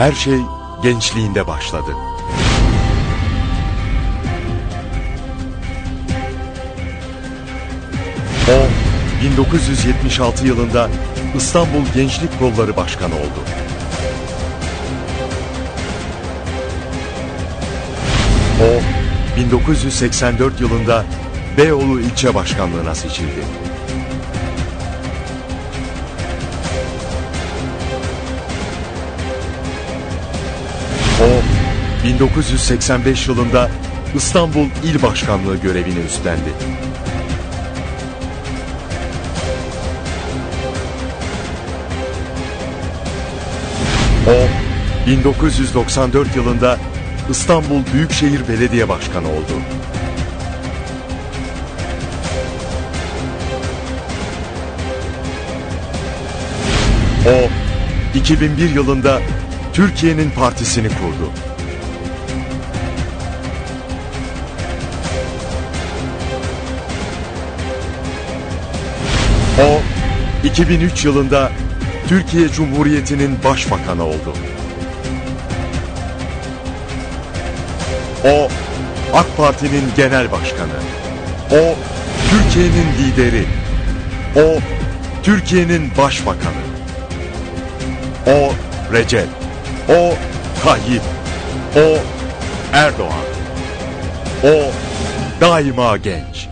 Her şey gençliğinde başladı. O 1976 yılında İstanbul Gençlik Kolları Başkanı oldu. O 1984 yılında Beyoğlu ilçe başkanlığına seçildi. O 1985 yılında İstanbul İl Başkanlığı görevini üstlendi. O 1994 yılında İstanbul Büyükşehir Belediye Başkanı oldu. O 2001 yılında Türkiye'nin partisini kurdu. O 2003 yılında Türkiye Cumhuriyeti'nin başbakanı oldu. O AK Parti'nin genel başkanı. O Türkiye'nin lideri. O Türkiye'nin başbakanı. O Recep. O Tayyip. O Erdoğan. O daima genç.